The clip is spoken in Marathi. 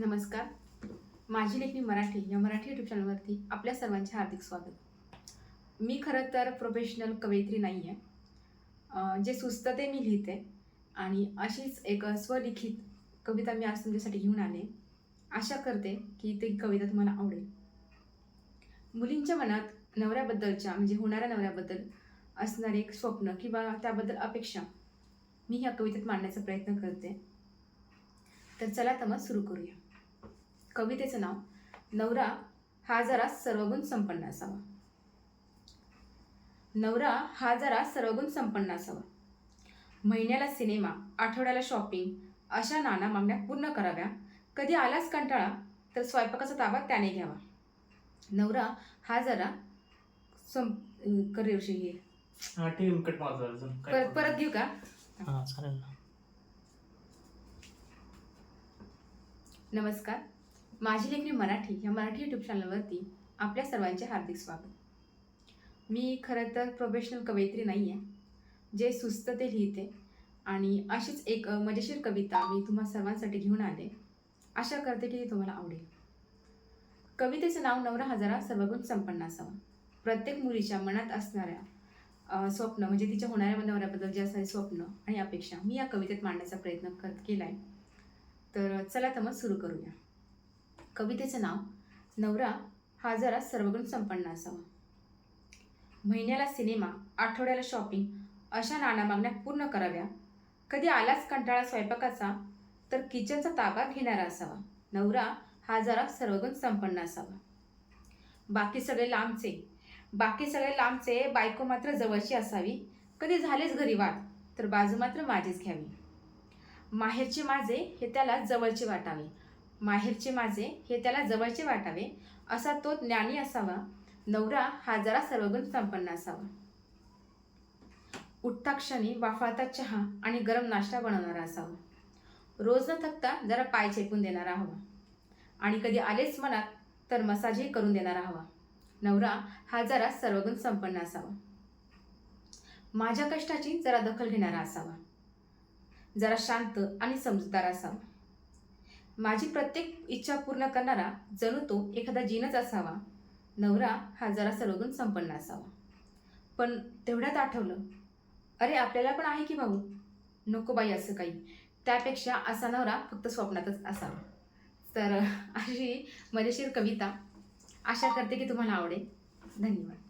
नमस्कार. माझी लेखणी मराठी या मराठी यूट्यूब चॅनलवरती आपल्या सर्वांचे हार्दिक स्वागत. मी खरं तर प्रोफेशनल कवयित्री नाही आहे जे सुचतं ते मी लिहिते आणि अशीच एक स्वलिखित कविता मी आज तुमच्यासाठी घेऊन आले. आशा करते की ती कविता तुम्हाला आवडेल. मुलींच्या मनात नवऱ्याबद्दलच्या म्हणजे होणाऱ्या नवऱ्याबद्दल असणारे एक स्वप्न किंवा त्याबद्दल अपेक्षा मी ह्या कवितेत मांडण्याचा प्रयत्न करते. तर चला तर मग सुरू करूया. कवितेचं नाव नवरा हा जरा सर्वगुण संपन्न असावा. नवरा हा जरा सर्वगुण संपन्न असावा. महिन्याला सिनेमा आठवड्याला शॉपिंग अशा नाना मागण्या पूर्ण कराव्या. कधी आलाच कंटाळा तर स्वयंपाकाचा ताबा त्याने घ्यावा. नवरा हा जरा सं करिअरशी हे अजून काय परत परत घेऊ का? हा चालेल ना. नमस्कार. माझी लेखणी मराठी या मराठी यूट्यूब चॅनलवरती आपल्या सर्वांचे हार्दिक स्वागत. मी खरं तर प्रोफेशनल कवयित्री नाही आहे जे सुस्त ते लिहिते. आणि अशीच एक मजेशीर कविता मी तुम्हा सर्वांसाठी घेऊन आले. आशा करते की ती तुम्हाला आवडेल. कवितेचं नाव नवरा हजारा सर्वगुण संपन्न असावा. प्रत्येक मुलीच्या मनात असणाऱ्या स्वप्न म्हणजे तिच्या होणाऱ्या नवऱ्याबद्दल जे असणारे स्वप्न आणि अपेक्षा मी या कवितेत मांडण्याचा प्रयत्न कर केला आहे तर चला तर मग सुरू करूया. कवितेचं नाव नवरा हा जरा सर्वगुण संपन्न असावा. महिन्याला सिनेमा आठवड्याला शॉपिंग अशा नाना मागण्या पूर्ण कराव्या. कधी आलाच कंटाळा स्वयंपाकाचा तर किचनचा ताबा घेणारा असावा. नवरा हा जरा सर्वगुण संपन्न असावा. बाकी सगळे लांबचे. बाकी सगळे लांबचे बायको मात्र जवळची असावी. कधी झालेच घरी वाद तर बाजू मात्र माझीच घ्यावी. माहेरचे माझे हे त्याला जवळचे वाटावे. माहेरचे माझे हे त्याला जवळचे वाटावे. असा तो ज्ञानी असावा. नवरा हा जरा सर्वगुण संपन्न असावा. उठता क्षणी वाफाळता चहा आणि गरम नाश्ता बनवणारा असावा. रोज न थकता जरा पाय चेपून देणारा हवा. आणि कधी आलेच मनात तर मसाजही करून देणारा हवा. नवरा हा जरा सर्वगुण संपन्न असावा. माझ्या कष्टाची जरा दखल घेणारा असावा. जरा शांत आणि समजूतदार असावा. माझी प्रत्येक इच्छा पूर्ण करणारा जणू तो एखादा जीनच असावा. नवरा हा जरा सर्वगुण संपन्न असावा. पण तेवढ्यात आठवलं अरे आपल्याला पण आहे की भाऊ? नको बाई असं काही. त्यापेक्षा असा नवरा फक्त स्वप्नातच असावा. तर अशी मजेशीर कविता आशा करते की तुम्हाला आवडेल. धन्यवाद.